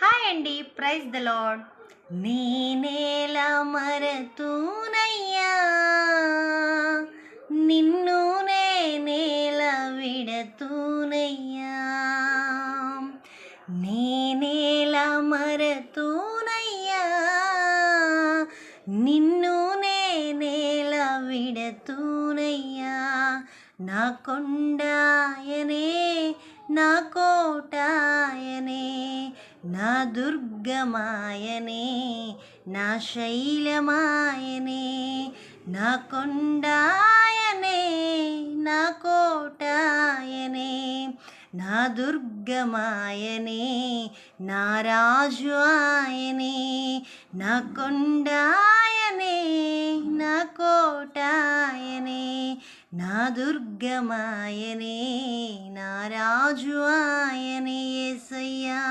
hi అండి praise the lord నీ నేల మరతూనయ్యా నిన్ను నే నేల విడతూనయ్యా నీ నేల మరతూనయ్యా నిన్ను నే నేల విడతూనయ్యా నా కొండాయనే నా కోటాయనే నా దుర్గమాయనే నా శైలమాయనే నా కొండాయనే నా కోటాయనే నా దుర్గమాయనే నా రాజు ఆయనే నా కొండాయనే నా కోటాయనే నా దుర్గమాయనే నా రాజు ఆయనే ఎసయ్యా